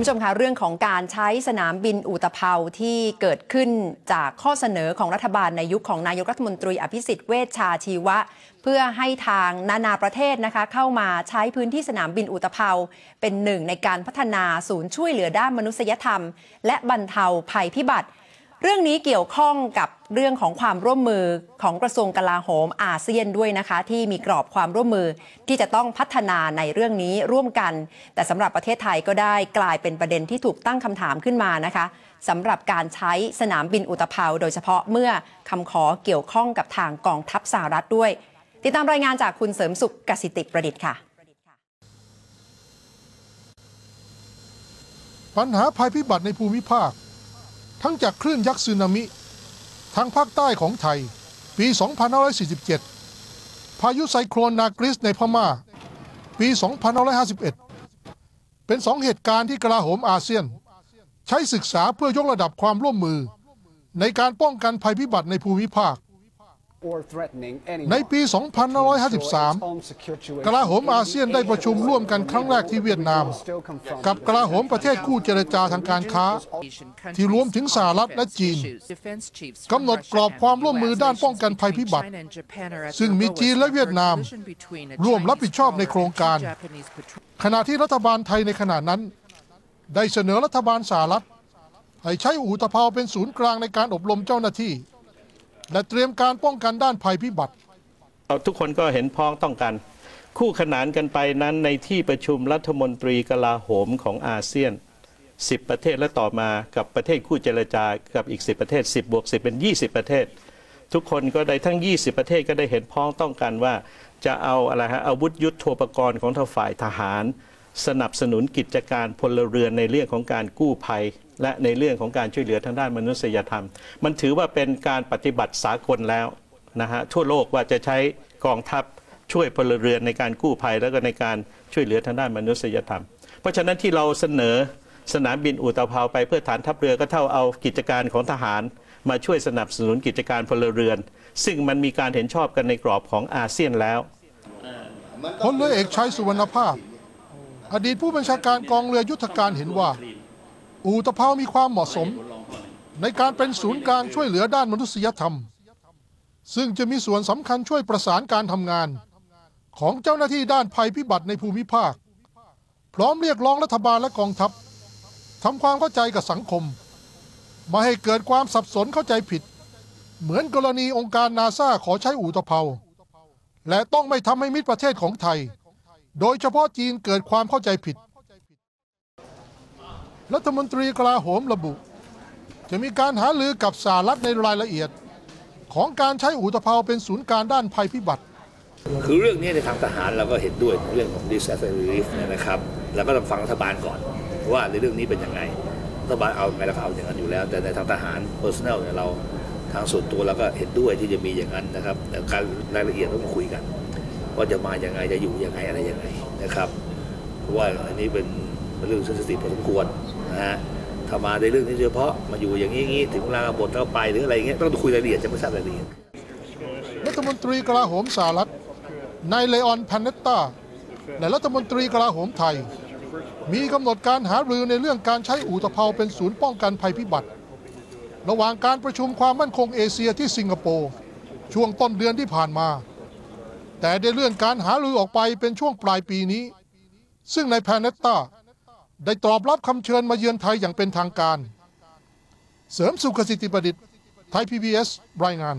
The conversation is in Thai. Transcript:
คุณผู้ชมคะเรื่องของการใช้สนามบินอุตภเปาที่เกิดขึ้นจากข้อเสนอของรัฐบาลในยุคของนายกรัฐมนตรีอภิสิทธิ์เวชชาชีวะ เพื่อให้ทางนานาประเทศนะคะเข้ามาใช้พื้นที่สนามบินอุตภเปาเป็นหนึ่งในการพัฒนาศูนย์ช่วยเหลือด้านมนุษยธรรม และบรรเทาภัยพิบัติ เรื่องนี้เกี่ยวข้องกับเรื่องของความร่วมมือของกระทรวงกลาโหมอาเซียนด้วยนะคะ ที่มีกรอบความร่วมมือที่จะต้องพัฒนาในเรื่องนี้ร่วมกัน แต่สำหรับประเทศไทยก็ได้กลายเป็นประเด็นที่ถูกตั้งคำถามขึ้นมานะคะสำหรับการใช้สนามบินอุตภเปาโดยเฉพาะเมื่อคำขอเกี่ยวข้องกับทางกองทัพสหรัฐด้วย ติดตามรายงานจากคุณเสริมสุขกสิติประดิษฐ์ค่ะปัญหาภัยพิบัติในภูมิภาค ทั้งจากคลื่นยักษ์สึนามิทางภาคใต้ของไทย ปี 2547 พายุไซโครนนากริสในพม่า ปี 2551 เป็นสองเหตุการณ์ที่กลาโหมอาเซียน ใช้ศึกษาเพื่อยกระดับความร่วมมือ ในการป้องกันภัยพิบัติในภูมิภาค ในปี 2553 กลาโหมอาเซียนได้ประชุมร่วมกันครั้งแรกที่เวียดนาม กับกลาโหมประเทศคู่เจรจาทางการค้า ที่รวมถึงสหรัฐและจีนกำหนดกรอบความร่วมมือด้านป้องกันภัยพิบัติ ซึ่งมีจีนและเวียดนาม ร่วมรับผิดชอบในโครงการ ขณะที่รัฐบาลไทยในขณะนั้น ได้เสนอรัฐบาลสหรัฐให้ใช้อู่ตะเภาเป็นศูนย์กลางในการอบรมเจ้าหน้าที่ และเตรียมการป้องกันด้านภัยพิบัติทุกคนก็เห็นพ้องต้องกัน คู่ขนานกันไปนั้นในที่ประชุมรัฐมนตรีกลาโหมของอาเซียน 10 ประเทศและต่อมากับประเทศคู่เจรจากับอีก 10 ประเทศ 10 บวก 10 เป็น 20 ประเทศ ทุกคนก็ได้ทั้ง 20 ประเทศก็ได้เห็นพ้องต้องกันว่า จะเอาอะไรฮะอาวุธยุทโธปกรณ์ของทางฝ่ายทหาร สนับสนุนกิจการพลเรือนในเรื่องของการกู้ภัย และในเรื่องของการช่วยเหลือทางด้านมนุษยธรรม มันถือว่าเป็นการปฏิบัติสากลแล้วนะฮะทั่วโลกว่าจะใช้กองทัพช่วยพลเรือนในการกู้ภัยแล้วก็ในการช่วยเหลือทางด้านมนุษยธรรม เพราะฉะนั้นที่เราเสนอสนามบินอุตภเปาไปเพื่อฐานทัพเรือก็เท่าเอากิจการของทหาร มาช่วยสนับสนุนกิจการพลเรือน ซึ่งมันมีการเห็นชอบกันในกรอบของอาเซียนแล้วพลเรือเอกชัยสุวรรณภาพ อดีตผู้บัญชาการกองเรือยุทธการเห็นว่า อู่ตะเภามีความเหมาะสม ในการเป็นศูนย์กลางช่วยเหลือด้านมนุษยธรรม ซึ่งจะมีส่วนสำคัญช่วยประสานการทำงาน ของเจ้าหน้าที่ด้านภัยพิบัติในภูมิภาค พร้อมเรียกร้องรัฐบาลและกองทัพทำความเข้าใจกับสังคมมาให้เกิดความสับสนเข้าใจผิด เหมือนกรณีองค์การนาซาขอใช้อู่ตะเภาและต้องไม่ทำให้มิตรประเทศของไทย โดยเฉพาะจีนเกิดความเข้าใจผิด รัฐมนตรีกลาโหมระบุ จะมีการหาลือกับสหรัฐในรายละเอียด ของการใช้อู่ตะเภาเป็นศูนย์การด้านภัยพิบัติ คือเรื่องนี้ในทางทหารเราก็เห็นด้วยเรื่องของ disaster relief นะครับเราก็ต้องฟังรัฐบาลก่อนว่าในเรื่องนี้เป็นยังไงรัฐบาลเอาไงเราเอาอย่างนั้นอยู่แล้ว แต่ในทางทหาร personal เนี่ยเราทางส่วนตัวเราก็เห็นด้วยที่จะมีอย่างนั้นนะครับแต่การรายละเอียดต้องคุยกัน ว่าจะมาอย่างไงจะอยู่อยังไงอะไรยังไงนะครับเพราะว่าอันนี้เป็น เรื่องเซนซิทีฟพอสมควรนะฮะถ้ามาในเรื่องนี้เฉพาะมาอยู่อย่างนี้ถึงเวลาบทเข้าไปหรืออะไรเงี้ยต้องคุยรายละเอียดจะไม่ทราบรายละเอียดรัฐมนตรีกลาโหมสหรัฐนายเลออนพนเนตตาและรัฐมนตรีกลาโหมไทย มีกำหนดการหารือในเรื่องการใช้อู่ตะเภาเป็นศูนย์ป้องกันภัยพิบัติ ระหว่างการประชุมความมั่นคงเอเชียที่สิงคโปร์ช่วงต้นเดือนที่ผ่านมา แต่ได้เลื่อนการหารือออกไปเป็นช่วงปลายปีนี้ ซึ่งในแพนเนตตา ได้ตอบรับคำเชิญมาเยือนไทยอย่างเป็นทางการ เสริมสุขสิทธิประดิษฐ์ไทย PBS รายงาน